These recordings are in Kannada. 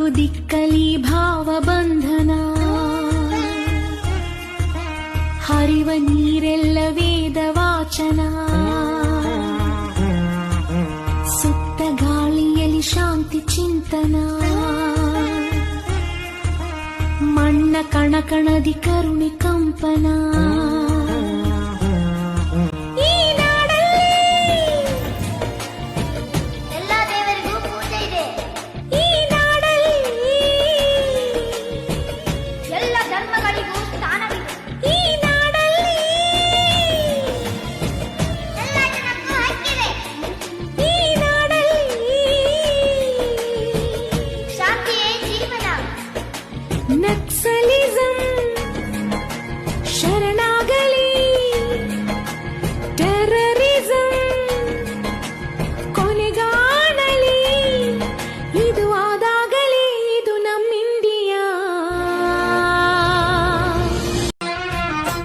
ನಾಲ್ಕು ದಿಕ್ಕಲಿ ಭಾವಬಂಧನ ಹರಿವ ನೀರೆಲ್ಲ ವೇದ ವಾಚನ. ಸುತ್ತ ಗಾಳಿಯಲ್ಲಿ ಶಾಂತಿ ಚಿಂತನ. ಮಣ್ಣ ಕಣಕಣದಿ ಕರುಣಿ ಕಂಪನ.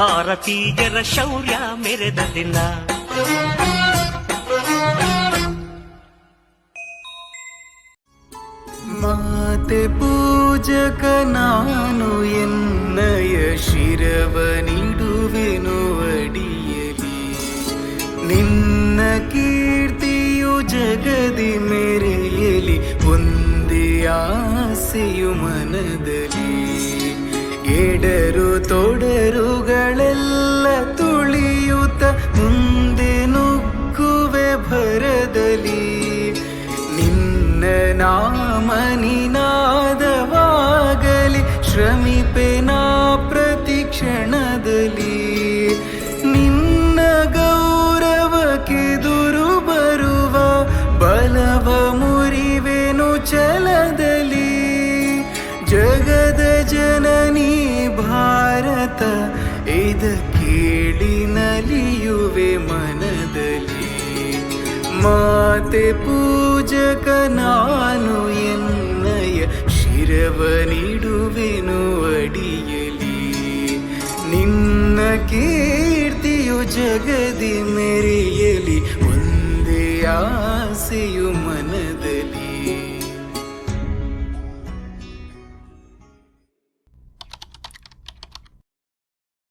ಭಾರತೀಯರ ಶೌರ್ಯ ಮೆರೆದ ದಿನ ಮಾತೆ ಪೂಜಕ ನಾನು ಎನ್ನಯ ಶಿರವ ನೀಡುವೆನು ಅಡಿಯಲಿ. ನಿನ್ನ ಕೀರ್ತಿಯು ಜಗದಿ ಮೆರೆಯಲಿ, ಒಂದೇ ಆಸೆಯು ಮನದಲ್ಲಿ. ಎಡರು ತೊಡರುಗಳೆಲ್ಲ ತುಳಿಯುತ್ತ ಮುಂದೆ ನುಗ್ಗುವೆ ಭರದಲ್ಲಿ. ನಿನ್ನ ನಾಮನಿನಾದವಾಗಲಿ ಶ್ರಮಿಪೆ ನಾ ಪ್ರತಿ ಕ್ಷಣದಲ್ಲಿ. ನಿನ್ನ ಗೌರವಕ್ಕೆದುರು ಬರುವ ಬಲವ ಮುರಿವೆನು ಚಲದಲ್ಲಿ. ಜಗದ ಭಾರತ, ಇದ ಕೇಳಿ ನಲಿಯುವೆ ಮನದಲ್ಲಿ. ಮಾತೆ ಪೂಜಕ ನಾನು ಎನ್ನಯ ಶಿರವ ನೀಡುವೆನು ಅಡಿಯಲಿ. ನಿನ್ನ ಕೀರ್ತಿಯು ಜಗದಿ ಮೆರೆಯಲಿ, ಒಂದೇ ಆಸೆಯು